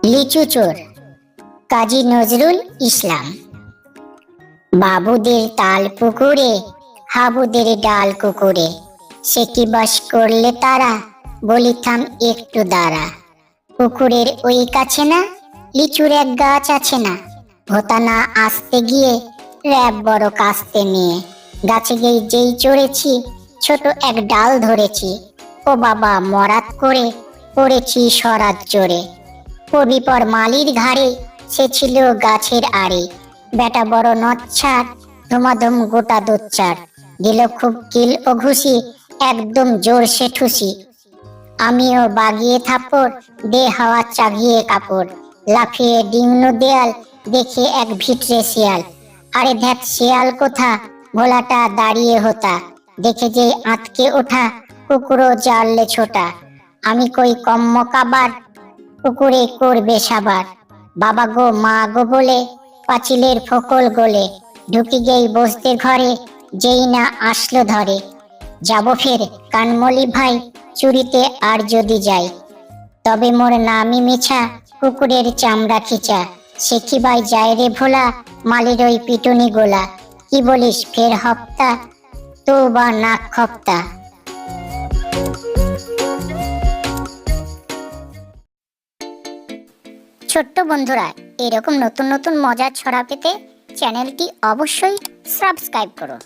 লিচু চোর। কাজী নজরুল ইসলাম। বাবুদের তাল পুকুরে, হাবুদের ডাল কুকুরে, সে কি বাস করলে তারা? বলিতাম একটু দাঁড়া পুকুরের ওই কাছে না, লিচুর এক গাছ আছে না। ভোতা না আসতে গিয়ে র্যাব বড় কাস্তে নিয়ে। গাছে গিয়ে যেই চড়েছি ছোট এক ডাল ধরেছি। ও বাবা, মরাত করে পড়েছি সরাত চড়ে পর মালির ঘাড়ে সে ছিল গাছের আড়ে। বেটা বড় নচ্ছার, ধুমাধুম গোটা দোচ্চার দিল খুব কিল ও ঘুষি, একদম জোর সে ঠুসি। আমিও বাগিয়ে থাপড়, দে হাওয়া চাগিয়ে কাপড়। লাফিয়ে ডিংনু দেয়াল, দেখে এক ভিটরে শিয়াল। আরে ধ্যাত, শিয়াল কোথা? ভোলাটা দাঁড়িয়ে হতা। দেখে যে আঁতকে ওঠা কুকুরও জানলে ছোটা। আমি কই কম্ম কাবার? পুকুরে করবে সাবার। বাবা গো, মা গো বলে, পাঁচিলের ফকল গোলে। ঢুকি গেই বসতে ঘরে, যেই না আসলো ধরে। যাব ফের কানমলি ভাই, চুরিতে আর যদি যাই। তবে মোর নামি মিছা, কুকুরের চামড়া খিচা। সে কি ভাই যায় রে ভোলা, মালির ওই পিটুনি গোলা। কি বলিস, ফের হপ্তা? তো বা নাক খপ্তা। ছোট্ট বন্ধুরা, এরকম নতুন নতুন মজার ছড়া পেতে চ্যানেলটি অবশ্যই সাবস্ক্রাইব করো।